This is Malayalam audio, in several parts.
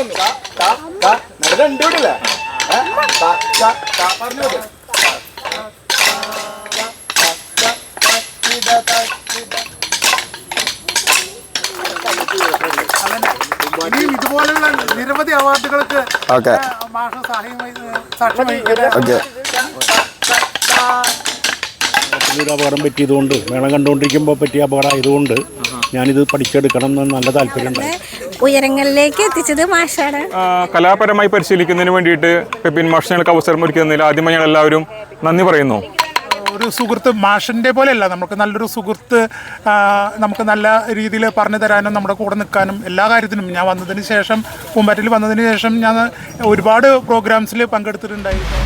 രണ്ട്. പറഞ്ഞു. ഇനിയും നിരവധി അവാർഡുകൾക്ക് ഓക്കെ. മാഷ സഹായമായി സാക്ഷ്യം വഹിക്കട്ടെ ഓക്കെ. ഒരു അപകടം പറ്റിയതുകൊണ്ട് മേളം കണ്ടുകൊണ്ടിരിക്കുമ്പോൾ പറ്റിയ അപകടം ആയതുകൊണ്ട് ഞാനിത് പഠിച്ചെടുക്കണം എന്ന് നല്ല താല്പര്യമുണ്ടായി. ഉയരങ്ങളിലേക്ക് എത്തിച്ചത് മാഷാണ്. കലാപരമായി പരിശീലിക്കുന്നതിന് വേണ്ടിയിട്ട് പെപ്പിൻ മാഷ് ഞങ്ങൾക്ക് അവസരം ഒരുക്കുന്നതിൽ ആദ്യമായി ഞങ്ങൾ എല്ലാവരും നന്ദി പറയുന്നു. ഒരു സുഹൃത്ത് മാഷിന്റെ പോലെയല്ല നമുക്ക് നല്ലൊരു സുഹൃത്ത് നമുക്ക് നല്ല രീതിയിൽ പറഞ്ഞു തരാനും നമ്മുടെ കൂടെ നിൽക്കാനും എല്ലാ കാര്യത്തിനും. ഞാൻ വന്നതിന് ശേഷം പൂമ്പാറ്റിൽ വന്നതിന് ശേഷം ഞാൻ ഒരുപാട് പ്രോഗ്രാംസിൽ പങ്കെടുത്തിട്ടുണ്ടായിരുന്നു.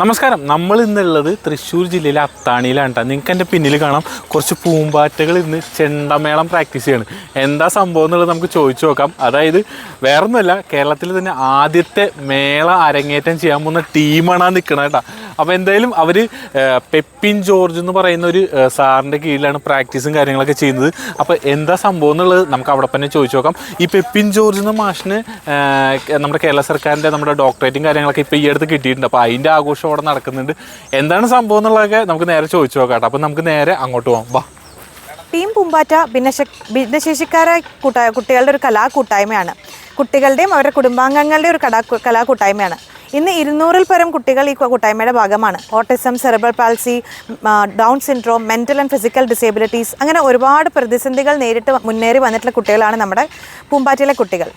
നമസ്കാരം. നമ്മൾ ഇന്നുള്ളത് തൃശ്ശൂർ ജില്ലയിലെ അത്താണിയിലാണ് കേട്ടോ നിങ്ങൾക്ക് എന്റെ പിന്നിൽ കാണാം. കുറച്ച് പൂമ്പാറ്റകൾ ഇന്ന് ചെണ്ടമേളം പ്രാക്ടീസ് ചെയ്യാണ്. എന്താ സംഭവം എന്നുള്ളത് നമുക്ക് ചോദിച്ചു നോക്കാം. അതായത് വേറൊന്നുമല്ല കേരളത്തിൽ തന്നെ ആദ്യത്തെ മേള അരങ്ങേറ്റം ചെയ്യാൻ പോകുന്ന ടീമാണ് നിൽക്കണത് കേട്ടോ അപ്പോൾ എന്തായാലും അവർ പെപ്പിൻ ജോർജ് എന്ന് പറയുന്ന ഒരു സാറിന്റെ കീഴിലാണ് പ്രാക്ടീസും കാര്യങ്ങളൊക്കെ ചെയ്യുന്നത്. അപ്പോൾ എന്താ സംഭവം എന്നുള്ളത് നമുക്ക് അവിടെ തന്നെ ചോദിച്ചു നോക്കാം. ഈ പെപ്പിൻ ജോർജ് എന്ന മാഷിന് നമ്മുടെ കേരള സർക്കാരിന്റെ നമ്മുടെ ഡോക്ടറേറ്റും കാര്യങ്ങളൊക്കെ ഇപ്പോൾ ഈ അടുത്ത് കിട്ടിയിട്ടുണ്ട്. അപ്പോൾ അതിന്റെ ആഘോഷം അവിടെ നടക്കുന്നുണ്ട്. എന്താണ് സംഭവം എന്നുള്ളതൊക്കെ നമുക്ക് നേരെ ചോദിച്ചു നോക്കാം അപ്പൊ നമുക്ക് നേരെ അങ്ങോട്ട് പോകാം വാ. ടീം പൂമ്പാറ്റ ഭിന്നശ ഭിന്നശേഷിക്കാരായ കൂട്ട കുട്ടികളുടെ ഒരു കലാ കൂട്ടായ്മയാണ്. കുട്ടികളുടെയും അവരുടെ കുടുംബാംഗങ്ങളുടെയും ഒരു കലാ കലാകൂട്ടായ്മയാണ് ഇന്ന് ഇരുന്നൂറിൽ പരം കുട്ടികൾ ഈ കൂട്ടായ്മയുടെ ഭാഗമാണ്. Autism cerebral palsy down syndrome mental and physical disabilities അങ്ങനെ ഒരുപാട് പ്രതിസന്ധികൾ നേരിട്ട് മുന്നേറി വന്നിട്ടുള്ള കുട്ടികളാണ് നമ്മുടെ പൂമ്പാറ്റയിലെ കുട്ടികൾ.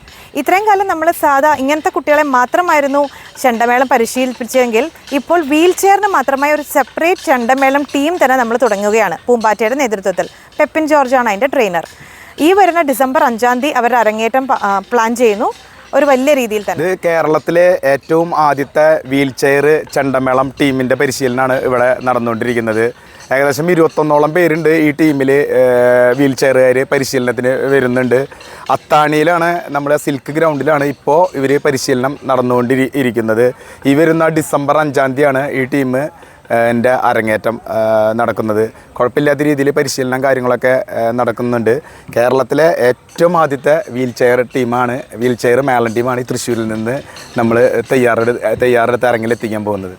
ഇത്രയും കാലം നമ്മൾ സാധാ ഇങ്ങനത്തെ കുട്ടികളെ മാത്രമായിരുന്നു ചെണ്ടമേളം പരിശീലിപ്പിച്ചെങ്കിൽ ഇപ്പോൾ വീൽ ചെയറിന് മാത്രമായി ഒരു സെപ്പറേറ്റ് ചെണ്ടമേളം ടീം തന്നെ നമ്മൾ തുടങ്ങുകയാണ് പൂമ്പാറ്റയുടെ നേതൃത്വത്തിൽ. പെപ്പിൻ ജോർജാണ് അതിന്റെ ട്രെയിനർ. ഈ വരുന്ന ഡിസംബർ അഞ്ചാം തീയതി അവർ അരങ്ങേറ്റം പ്ലാൻ ചെയ്യുന്നു. ഒരു വലിയ രീതിയിൽ തന്നെ. ഇത് കേരളത്തിലെ ഏറ്റവും ആദ്യത്തെ വീൽ ചെയർ ചെണ്ടമേളം ടീമിന്റെ പരിശീലനമാണ് ഇവിടെ നടന്നുകൊണ്ടിരിക്കുന്നത്. ഏകദേശം ഇരുപത്തൊന്നോളം പേരുണ്ട് ഈ ടീമിൽ വീൽ ചെയറുകാർ പരിശീലനത്തിന് വരുന്നുണ്ട്. അത്താണിയിലാണ് നമ്മുടെ സിൽക്ക് ഗ്രൗണ്ടിലാണ് ഇപ്പോൾ ഇവർ പരിശീലനം നടന്നുകൊണ്ടിരി ഇരിക്കുന്നത്. ഈ വരുന്ന ഡിസംബർ അഞ്ചാം തീയതിയാണ് ഈ ടീം എന്റെ അരങ്ങേറ്റം നടക്കുന്നത്. കുഴപ്പമില്ലാത്ത രീതിയിൽ പരിശീലനം കാര്യങ്ങളൊക്കെ നടക്കുന്നുണ്ട്. കേരളത്തിലെ ഏറ്റവും ആദ്യത്തെ വീൽ ചെയർ ടീമാണ് വീൽ ചെയർ മേളൻ ടീമാണ് ഈ തൃശ്ശൂരിൽ നിന്ന് നമ്മൾ തയ്യാറെടു തയ്യാറെടുത്ത് അരങ്ങിലെത്തിക്കാൻ പോകുന്നത്.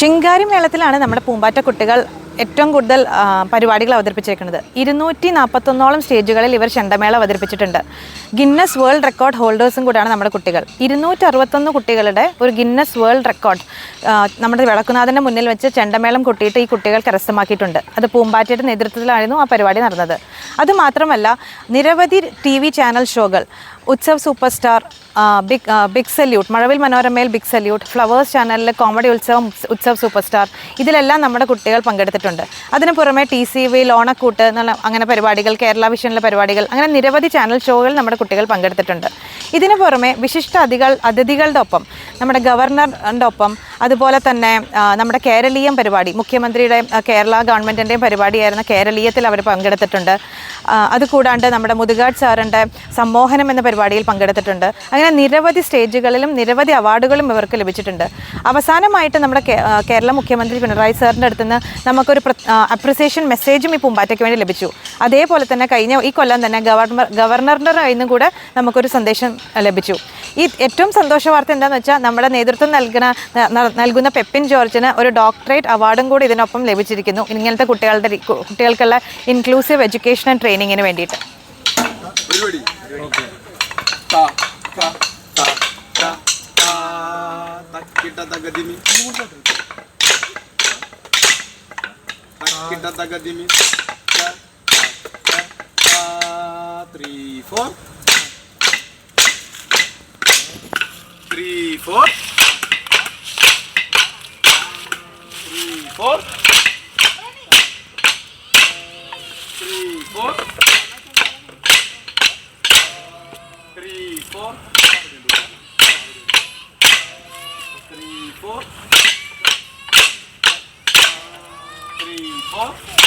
ശിങ്കാരി മേളത്തിലാണ് നമ്മുടെ പൂമ്പാറ്റ കുട്ടികൾ ഏറ്റവും കൂടുതൽ പരിപാടികൾ അവതരിപ്പിച്ചേക്കുന്നത് ഇരുന്നൂറ്റി നാൽപ്പത്തൊന്നോളം സ്റ്റേജുകളിൽ ഇവർ ചെണ്ടമേള അവതരിപ്പിച്ചിട്ടുണ്ട്. ഗിന്നസ് വേൾഡ് റെക്കോർഡ് ഹോൾഡേഴ്സും കൂടിയാണ് നമ്മുടെ കുട്ടികൾ. ഇരുന്നൂറ്റി അറുപത്തൊന്ന് കുട്ടികളുടെ ഒരു ഗിന്നസ് വേൾഡ് റെക്കോർഡ് നമ്മുടെ വിളക്കുനാഥന്റെ മുന്നിൽ വെച്ച് ചെണ്ടമേളം കൊട്ടിയിട്ട് ഈ കുട്ടികൾ കരസ്ഥമാക്കിയിട്ടുണ്ട്. അത് പൂമ്പാറ്റയുടെ നേതൃത്വത്തിലായിരുന്നു ആ പരിപാടി നടന്നത്. അതുമാത്രമല്ല നിരവധി ടി വി ചാനൽ ഷോകൾ Utsav super star big big salute Mazhavil മനോരമയിൽ ബിഗ് സല്യൂട്ട് ഫ്ലവേഴ്സ് ചാനലിൽ comedy Utsavam Utsav super star ഇതിലെല്ലാം നമ്മുടെ കുട്ടികൾ പങ്കെടുത്തിട്ടുണ്ട്. അതിന് പുറമെ ടി സി വിയിൽ ഓണക്കൂട്ട് എന്നുള്ള അങ്ങനെ പരിപാടികൾ കേരള വിഷനിലെ പരിപാടികൾ അങ്ങനെ നിരവധി ചാനൽ ഷോകളിൽ നമ്മുടെ കുട്ടികൾ പങ്കെടുത്തിട്ടുണ്ട്. ഇതിന് പുറമെ വിശിഷ്ട അതികൾ അതിഥികളുടെ ഒപ്പം നമ്മുടെ ഗവർണറിന്റെ ഒപ്പം അതുപോലെ തന്നെ നമ്മുടെ കേരളീയം പരിപാടി മുഖ്യമന്ത്രിയുടെ കേരള ഗവൺമെന്റിന്റെയും പരിപാടിയായിരുന്ന കേരളീയത്തിൽ അവർ പങ്കെടുത്തിട്ടുണ്ട്. അതുകൂടാണ്ട് നമ്മുടെ മുതുകാട് സാറിന്റെ സമ്മോഹനം എന്ന പരിപാടിയിൽ പങ്കെടുത്തിട്ടുണ്ട്. അങ്ങനെ നിരവധി സ്റ്റേജുകളിലും നിരവധി അവാർഡുകളും ഇവർക്ക് ലഭിച്ചിട്ടുണ്ട്. അവസാനമായിട്ട് നമ്മുടെ കേരള മുഖ്യമന്ത്രി പിണറായി സാറിന്റെ അടുത്ത് നിന്ന് നമുക്കൊരു അപ്രിസിയേഷൻ മെസ്സേജും ഈ പൂമ്പാറ്റയ്ക്ക് വേണ്ടി ലഭിച്ചു. അതേപോലെ തന്നെ കഴിഞ്ഞ ഈ കൊല്ലം തന്നെ ഗവർണർ ഗവർണറിന്റെ കയ്യിൽ നിന്നും കൂടെ നമുക്കൊരു സന്ദേശം ലഭിച്ചു. ഈ ഏറ്റവും സന്തോഷ വാർത്ത എന്താണെന്ന് വെച്ചാൽ നമ്മുടെ നേതൃത്വം നൽകുന്ന നൽകുന്ന പെപ്പിൻ ജോർജിന് ഒരു ഡോക്ടറേറ്റ് അവാർഡും കൂടി ഇതിനൊപ്പം ലഭിച്ചിരിക്കുന്നു. ഇങ്ങനത്തെ കുട്ടികളുടെ കുട്ടികൾക്കുള്ള ഇൻക്ലൂസീവ് എഡ്യൂക്കേഷൻ ആൻഡ് ട്രെയിനിങ്ങിന് വേണ്ടിയിട്ട്. kita kita four. Three four. Three four. off.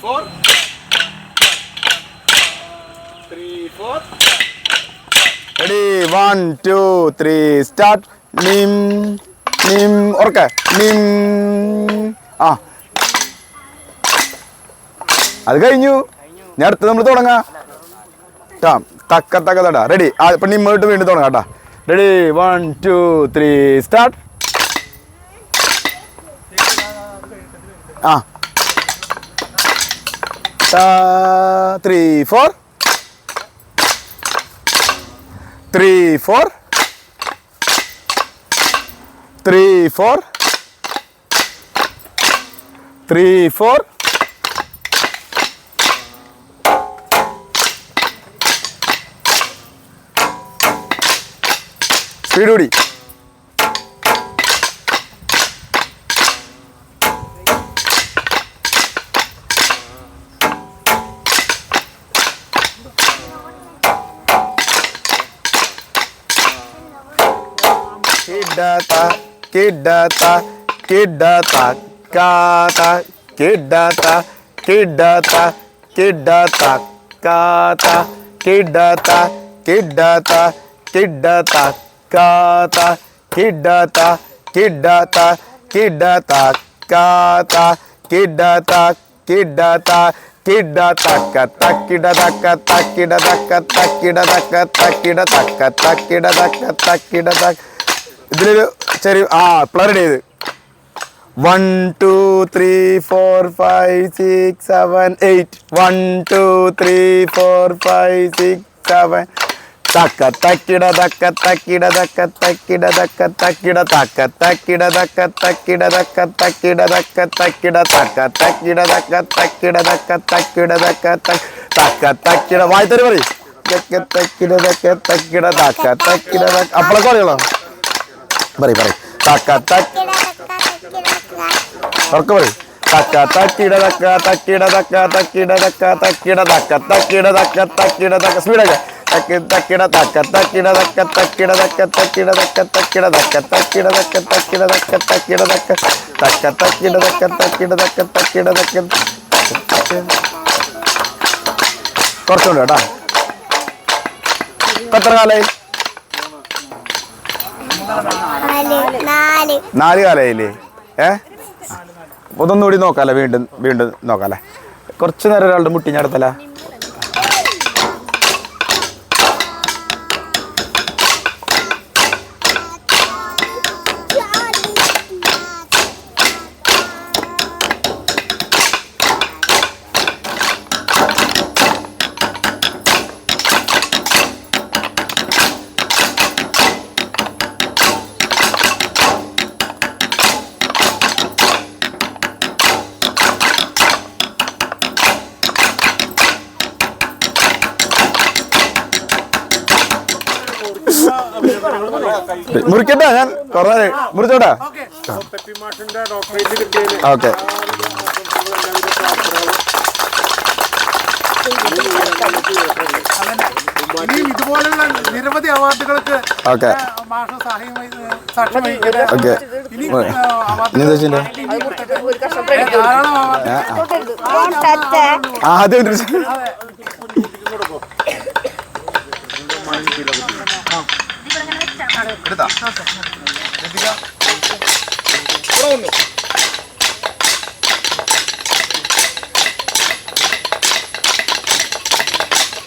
four. Three, four. Ready, one, two, three, start. Nim, nim, orka, nim. ആ. അത് കഴിഞ്ഞു. ഞാൻ അടുത്ത് നമ്മൾ തുടങ്ങാം. ടാ തക്ക തക്ക തടാ. റെഡി ആ ഇപ്പം നിമ്മോട്ട് വീണ്ടും തുടങ്ങാം കേട്ടാ ready one two three start ആ. Ta three four. Three four. Three four. Three four. Three four. Three four. கிடதா கிடதா கிடதா காதா கிடதா கிடதா கிடதா காதா கிடதா கிடதா கிடதா காதா கிடதா கிடதா கிடதா காதா கிடதா கிடதா ಕಿಡ ತಕ್ಕ ತಕ್ಕಿಡ ದಕ್ಕ ತಕ್ಕಿಡ ದಕ್ಕ ತಕ್ಕಿಡ ದಕ್ಕ ತಕ್ಕಿಡ ತಕ್ಕ ತಕ್ಕಿಡ ದಕ್ಕ ತಕ್ಕಿಡ ದಕ್ಕ ഇതിലൊരു ചെറിയ ആ പ്ലറിഡ് ചെയ്ത് one two three four five six seven eight one two three four five six seven തക്ക തക്കിട തക്ക തക്കിട തക്ക തക്കിട തക്ക തക്കിട തക്ക തക്കിട തക്ക തക്കിട തക്ക തക്കിട തക്ക തക്കിട തക്ക തക്കിട തക്ക തക്കിട തക്ക തക്കിട തക്ക തക്ക തക്കിട വായ്ത്തരി പറയും തക്ക തക്കിട തക്ക തക്കിട തക്ക തക്കിട തക്ക അപ്പോഴൊക്കെ അറിയണം പറയും പറയും തക്ക തക്ക പറയും തക്ക തക്കിട തക്ക തക്കിട തക്ക തക്കിട തക്ക തക്കിട തക്ക തക്കിട തക്ക തക്കിട തക്ക സ്പീഡൊക്കെ തക്കി തക്കിട തക്ക തക്കിട തക്ക തക്കിട തക്ക തക്കിട തക്ക തക്കിട തക്ക തക്കിട തക്ക തക്കിട തക്ക തക്കിട തക്ക തക്ക തക്കിട തക്ക തക്കിട തക്ക തക്കിട തക്ക കുറച്ചുണ്ട് കേട്ടാ എത്ര കാലായി നാല്. നാല്. നാല് കാലായില്ലേ? ഏ? ഒന്നൊന്നുകൂടി നോക്കാല്ലേ വീണ്ടും വീണ്ടും നോക്കാല്ലേ കുറച്ച് നേരം ഒരാളുടെ മുട്ടി മുട്ടിഞ്ഞടത്തല മുറിക്കട്ടെ ഞാൻ കുറേ മുറിച്ചോട്ടാ ഓക്കെ. ഇതുപോലുള്ള നിരവധി അവാർഡുകൾക്ക് ഓക്കെ. മാഷ സഹായം സാക്ഷ്യം വഹിക്കട്ടെ ഓക്കെ ഇനി ഇനി എന്താ വെച്ചിട്ടുണ്ടേ ധാരാളം അവാർഡ് ആ ആദ്യം ഒരു ദിവസം.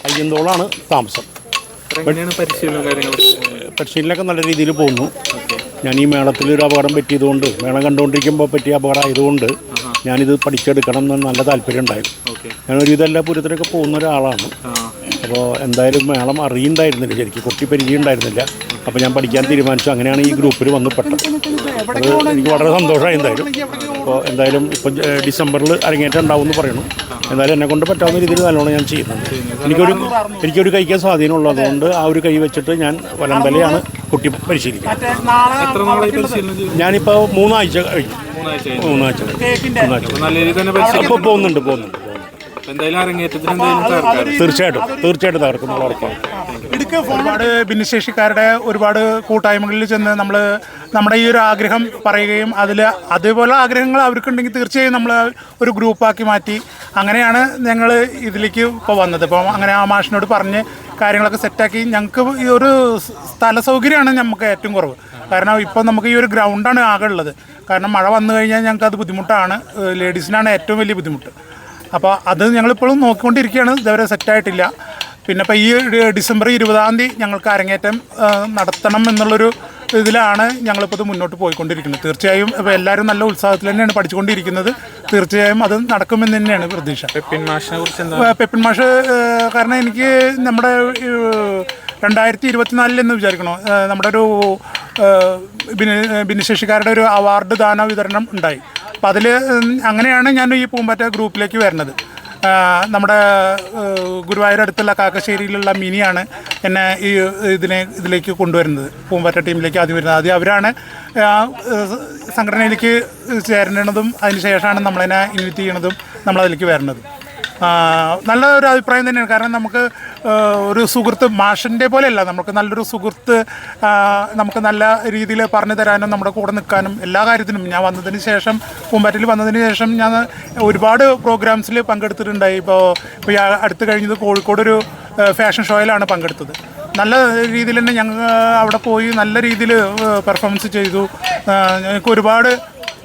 അയ്യന്തോളാണ് താമസം. പരിശീലനമൊക്കെ നല്ല രീതിയിൽ പോകുന്നു. ഞാൻ ഈ മേളത്തിൽ ഒരു അപകടം പറ്റിയതുകൊണ്ട് മേളം കണ്ടുകൊണ്ടിരിക്കുമ്പോൾ പറ്റിയ അപകടം ആയതുകൊണ്ട് ഞാനിത് പഠിച്ചെടുക്കണം എന്ന് നല്ല താല്പര്യം ഉണ്ടായിരുന്നു ഞാൻ ഒരുവിധം എല്ലാ പൂരത്തിനൊക്കെ പോകുന്ന ഒരാളാണ്. അപ്പോൾ എന്തായാലും മേളം അറിയുണ്ടായിരുന്നില്ല ശരിക്കും കുട്ടി പരിചയം ഉണ്ടായിരുന്നില്ല അപ്പോൾ ഞാൻ പഠിക്കാൻ തീരുമാനിച്ചു. അങ്ങനെയാണ് ഈ ഗ്രൂപ്പിൽ വന്ന് പെട്ടത്. അത് എനിക്ക് വളരെ സന്തോഷമായി എന്തായാലും. അപ്പോൾ എന്തായാലും ഇപ്പം ഡിസംബറിൽ അരങ്ങേറ്റം ഉണ്ടാവും എന്ന് പറയണം എന്നാലും എന്നെ കൊണ്ട് പറ്റാവുന്ന രീതിയിൽ നല്ലോണം ഞാൻ ചെയ്യുന്നുണ്ട്. എനിക്കൊരു എനിക്കൊരു കൈക്ക് സ്വാധീനമുള്ളത് ഉള്ളതുകൊണ്ട് ആ ഒരു കൈ വെച്ചിട്ട് ഞാൻ വലമ്പലയാണ് കുട്ടി പരിശീലിക്കുന്നത്. ഞാനിപ്പോൾ മൂന്നാഴ്ച കഴിഞ്ഞു. മൂന്നാഴ്ച മൂന്നാഴ്ച അപ്പോൾ പോകുന്നുണ്ട് പോകുന്നുണ്ട് തീർച്ചയായിട്ടും തീർച്ചയായിട്ടും തകർക്കുന്നുള്ള ഉറപ്പാണ്. ഒരുപാട് ഭിന്നശേഷിക്കാരുടെ ഒരുപാട് കൂട്ടായ്മകളിൽ ചെന്ന് നമ്മൾ നമ്മുടെ ഈ ഒരു ആഗ്രഹം പറയുകയും അതിൽ അതേപോലെ ആഗ്രഹങ്ങൾ അവർക്കുണ്ടെങ്കിൽ തീർച്ചയായും നമ്മൾ ഒരു ഗ്രൂപ്പാക്കി മാറ്റി അങ്ങനെയാണ് ഞങ്ങൾ ഇതിലേക്ക് ഇപ്പോൾ വന്നത്. ഇപ്പം അങ്ങനെ ആ മാഷിനോട് പറഞ്ഞ് കാര്യങ്ങളൊക്കെ സെറ്റാക്കി ഞങ്ങൾക്ക് ഈ ഒരു സ്ഥല സൗകര്യമാണ് നമുക്ക് ഏറ്റവും കുറവ്. കാരണം ഇപ്പോൾ നമുക്ക് ഈ ഒരു ഗ്രൗണ്ടാണ് ആകെ ഉള്ളത്. കാരണം മഴ വന്നു കഴിഞ്ഞാൽ ഞങ്ങൾക്ക് അത് ബുദ്ധിമുട്ടാണ്. ലേഡീസിനാണ് ഏറ്റവും വലിയ ബുദ്ധിമുട്ട്. അപ്പോൾ അത് ഞങ്ങളിപ്പോഴും നോക്കിക്കൊണ്ടിരിക്കുകയാണ്. ഇതുവരെ സെറ്റായിട്ടില്ല. പിന്നെ ഇപ്പോൾ ഈ ഡിസംബർ ഇരുപതാം തീയതി ഞങ്ങൾക്ക് അരങ്ങേറ്റം നടത്തണം എന്നുള്ളൊരു ഇതിലാണ് ഞങ്ങളിപ്പോൾ ഇത് മുന്നോട്ട് പോയിക്കൊണ്ടിരിക്കുന്നത്. തീർച്ചയായും ഇപ്പോൾ എല്ലാവരും നല്ല ഉത്സാഹത്തിൽ തന്നെയാണ് പഠിച്ചുകൊണ്ടിരിക്കുന്നത്. തീർച്ചയായും അത് നടക്കുമെന്ന് തന്നെയാണ് പ്രതീക്ഷ. പെപ്പിൻ മാഷിനെ കുറിച്ച് പെപ്പിൻ മാഷ് കാരണം എനിക്ക് നമ്മുടെ രണ്ടായിരത്തി ഇരുപത്തിനാലിൽ എന്ന് വിചാരിക്കണോ നമ്മുടെ ഒരു ഭിന്നശേഷിക്കാരുടെ ഒരു അവാർഡ് ദാന വിതരണം ഉണ്ടായി. അപ്പം അതിൽ അങ്ങനെയാണ് ഞാൻ ഈ പൂമ്പാറ്റ ഗ്രൂപ്പിലേക്ക് വരുന്നത്. നമ്മുടെ അടുത്തുള്ള കാക്കശ്ശേരിയിലുള്ള മിനിയാണ് എന്നെ ഈ ഇതിനെ ഇതിലേക്ക് കൊണ്ടുവരുന്നത്. പൂമ്പാറ്റ ടീമിലേക്ക് ആദ്യം വരുന്നത്. ആദ്യം അവരാണ് സംഘടനയിലേക്ക് ചേരണതും അതിന് ശേഷമാണ് നമ്മളതിനെ ഇൻവൈറ്റ് ചെയ്യണതും നമ്മളതിലേക്ക് വരുന്നത് ആ, നല്ല ഒരു അഭിപ്രായം തന്നെയാണ്. കാരണം നമുക്ക് ഒരു സുഹൃത്ത് മാഷിന്റെ പോലെയല്ല. നമുക്ക് നല്ലൊരു സുഹൃത്ത് നമുക്ക് നല്ല രീതിയിൽ പറഞ്ഞു തരാനും നമ്മുടെ കൂടെ നിൽക്കാനും എല്ലാ കാര്യത്തിനും. ഞാൻ വന്നതിന് ശേഷം പൂമ്പാറ്റയിൽ വന്നതിന് ശേഷം ഞാൻ ഒരുപാട് പ്രോഗ്രാംസിൽ പങ്കെടുത്തിട്ടുണ്ടായി. ഇപ്പോൾ ഇപ്പോൾ അടുത്ത് കഴിഞ്ഞത് കോഴിക്കോട് ഒരു ഫാഷൻ ഷോയിലാണ് പങ്കെടുത്തത്. നല്ല രീതിയിൽ തന്നെ ഞങ്ങൾ അവിടെ പോയി നല്ല രീതിയിൽ പെർഫോമൻസ് ചെയ്തു. ഞങ്ങൾക്ക് ഒരുപാട്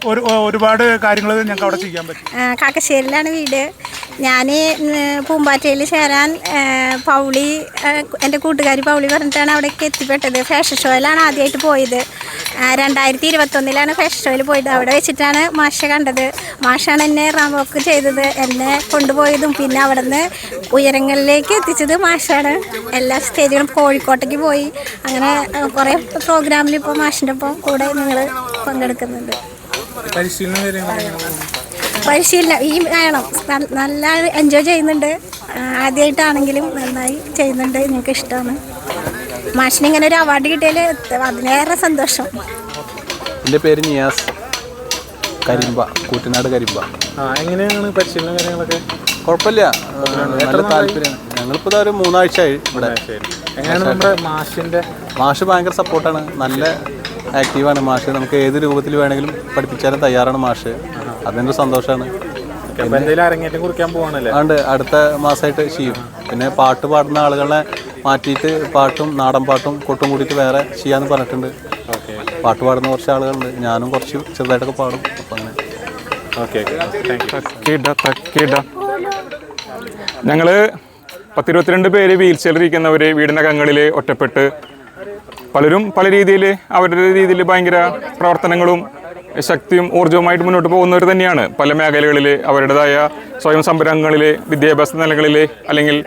ഒരു ഒരുപാട് കാര്യങ്ങൾ ഞങ്ങൾക്ക് അവിടെ ചെയ്യാൻ പറ്റും. കാക്കശ്ശേരിയിലാണ് വീട്. ഞാൻ പൂമ്പാറ്റയിൽ ചേരാൻ പൗളി എന്റെ കൂട്ടുകാരി പൗളി പറഞ്ഞിട്ടാണ് അവിടേക്ക് എത്തിപ്പെട്ടത്. ഫാഷൻ ഷോയിലാണ് ആദ്യമായിട്ട് പോയത്. രണ്ടായിരത്തി ഇരുപത്തൊന്നിലാണ് ഫാഷൻ ഷോയിൽ പോയത്. അവിടെ വെച്ചിട്ടാണ് മാഷ കണ്ടത്. മാഷാണ് എന്നെ റാമോക്ക് ചെയ്തത്. എന്നെ കൊണ്ടുപോയതും പിന്നെ അവിടെ നിന്ന് ഉയരങ്ങളിലേക്ക് എത്തിച്ചത് മാഷാണ്. എല്ലാ സ്റ്റേജുകളും കോഴിക്കോട്ടേക്ക് പോയി. അങ്ങനെ കുറേ പ്രോഗ്രാമിൽ ഇപ്പോൾ മാഷിന്റെ ഒപ്പം കൂടെ നിങ്ങൾ പങ്കെടുക്കുന്നുണ്ട്. പരിശീലനം പരിശീലനം ഈ വേണം. ന- നല്ല എൻജോയ് ചെയ്യുന്നുണ്ട്. ആദ്യമായിട്ടാണെങ്കിലും നന്നായി ചെയ്യുന്നുണ്ട് നിങ്ങൾക്ക് ഇഷ്ടമാണ് മാഷിന് ഇങ്ങനെ ഒരു അവാർഡ് കിട്ടിയാൽ അതിലേറെ സന്തോഷം. എന്റെ പേര് നിയാസ്. കരിമ്പ കൂറ്റനാട് കരിമ്പ. എങ്ങനെയാണ് പരിശീലനം കാര്യങ്ങളൊക്കെ? കുഴപ്പമില്ല. നല്ല താല്പര്യമാണ്. ഞങ്ങളിപ്പോൾ ഒരു ഒരു മൂന്നാഴ്ചയായി ഇവിടെ. എങ്ങനെയാണ് നമ്മുടെ മാഷിന്റെ മാഷ് ഭയങ്കര സപ്പോർട്ടാണ് നല്ല ആക്റ്റീവാണ് മാഷ്. നമുക്ക് ഏത് രൂപത്തിൽ വേണമെങ്കിലും പഠിപ്പിച്ചാലും തയ്യാറാണ് മാഷ്. അതിന്റെ സന്തോഷാണ്. സന്തോഷമാണ് അതുകൊണ്ട് അടുത്ത മാസമായിട്ട് ചെയ്യും പിന്നെ പാട്ട് പാടുന്ന ആളുകളെ മാറ്റിയിട്ട് പാട്ടും നാടൻ പാട്ടും കൊട്ടും കൂടിയിട്ട് വേറെ ചെയ്യാന്ന് പറഞ്ഞിട്ടുണ്ട്. പാട്ട് പാടുന്ന കുറച്ച് ആളുകളുണ്ട്. ഞാനും കുറച്ച് ചെറുതായിട്ടൊക്കെ പാടും. അപ്പം അങ്ങനെ. ഞങ്ങൾ പത്തിരുപത്തിരണ്ട് പേര് വീൽ ചെയറിരിക്കുന്നവർ വീടിനകങ്ങളിൽ ഒറ്റപ്പെട്ട് പലരും പല രീതിയിൽ അവരുടെ രീതിയിൽ ഭയങ്കര പ്രവർത്തനങ്ങളും ശക്തിയും ഊർജവുമായിട്ട് മുന്നോട്ട് പോകുന്നവർ തന്നെയാണ്. പല മേഖലകളിൽ അവരുടേതായ സ്വയം സംരംഭങ്ങളിൽ വിദ്യാഭ്യാസ നിലകളിൽ അല്ലെങ്കിൽ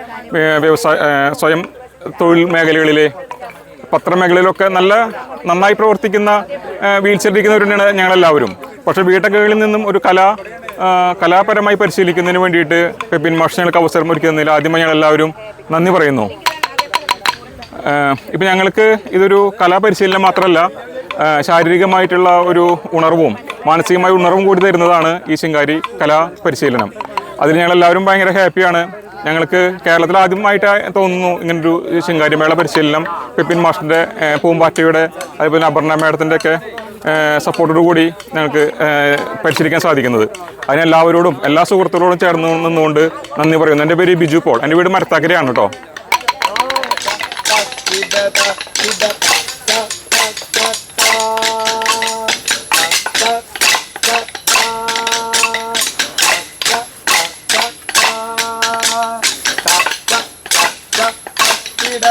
വ്യവസായ സ്വയം തൊഴിൽ മേഖലകളിൽ പത്രമേഖലയിലൊക്കെ നല്ല നന്നായി പ്രവർത്തിക്കുന്ന തന്നെയാണ് ഞങ്ങളെല്ലാവരും. പക്ഷേ വീട്ടകകളിൽ നിന്നും ഒരു കല കലാപരമായി പരിശീലിക്കുന്നതിന് വേണ്ടിയിട്ട് പെപ്പിൻ മാഷ് അവസരം ഒരുക്കുന്നതിൽ ആദ്യമായി ഞങ്ങളെല്ലാവരും നന്ദി പറയുന്നു. ഇപ്പം ഞങ്ങൾക്ക് ഇതൊരു കലാപരിശീലനം മാത്രമല്ല ശാരീരികമായിട്ടുള്ള ഒരു ഉണർവും മാനസികമായ ഉണർവും കൂടി തരുന്നതാണ് ഈ ശിങ്കാരി കലാ പരിശീലനം. അതിൽ ഞങ്ങളെല്ലാവരും ഭയങ്കര ഹാപ്പിയാണ്. ഞങ്ങൾക്ക് കേരളത്തിൽ ആദ്യമായിട്ട് തോന്നുന്നു ഇങ്ങനൊരു ശിങ്കാരിമേള പരിശീലനം. പിപ്പിൻ മാഷിന്റെ പൂമ്പാറ്റയുടെ അതുപോലെ അപർണ മേഡത്തിന്റെയൊക്കെ സപ്പോർട്ടോടു കൂടി ഞങ്ങൾക്ക് പരിശീലിക്കാൻ സാധിക്കുന്നത്. അതിനെല്ലാവരോടും എല്ലാ സുഹൃത്തുക്കളോടും ചേർന്ന് നിന്നുകൊണ്ട് നന്ദി പറയുന്നു. എന്റെ പേര് ബിജു പോൾ. എന്റെ വീട് മരത്താക്കരയാണ് കേട്ടോ.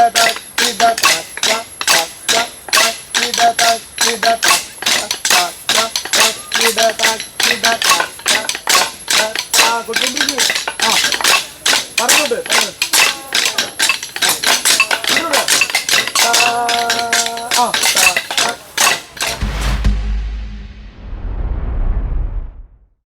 দাদা